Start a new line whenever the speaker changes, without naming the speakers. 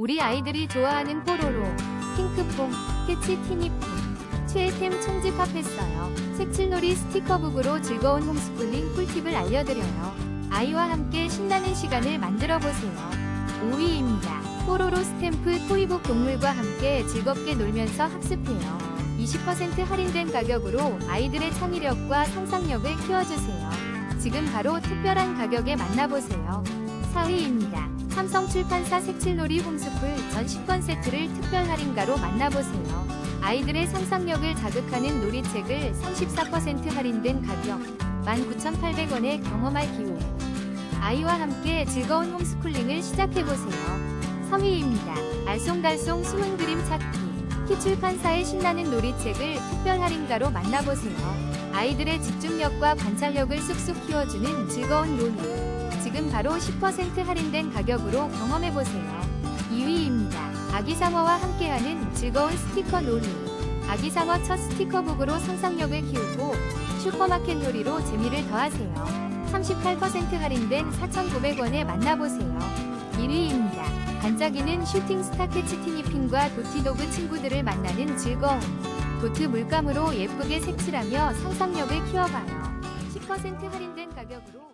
우리 아이들이 좋아하는 뽀로로, 핑크퐁, 캐치 티니핑, 최애템 총집합했어요. 색칠놀이 스티커북으로 즐거운 홈스쿨링 꿀팁을 알려드려요. 아이와 함께 신나는 시간을 만들어 보세요. 5위입니다. 뽀로로 스탬프 토이북 동물과 함께 즐겁게 놀면서 학습해요. 20% 할인된 가격으로 아이들의 창의력과 상상력을 키워주세요. 지금 바로 특별한 가격에 만나보세요. 4위입니다. 삼성출판사 색칠놀이 홈스쿨 전 10권 세트를 특별 할인가로 만나보세요. 아이들의 상상력을 자극하는 놀이책을 34% 할인된 가격 19,800원에 경험할 기회. 아이와 함께 즐거운 홈스쿨링을 시작해보세요. 3위입니다. 알쏭달쏭 숨은 그림 찾기. 키출판사의 신나는 놀이책을 특별 할인가로 만나보세요. 아이들의 집중력과 관찰력을 쑥쑥 키워주는 즐거운 놀이. 지금 바로 10% 할인된 가격으로 경험해보세요. 2위입니다. 아기상어와 함께하는 즐거운 스티커 놀이. 아기상어 첫 스티커북으로 상상력을 키우고 슈퍼마켓 놀이로 재미를 더하세요. 38% 할인된 4,900원에 만나보세요. 1위입니다. 반짝이는 슈팅 스타 캐치 티니핑과 도티도그 친구들을 만나는 즐거움. 도트 물감으로 예쁘게 색칠하며 상상력을 키워봐요. 10% 할인된 가격으로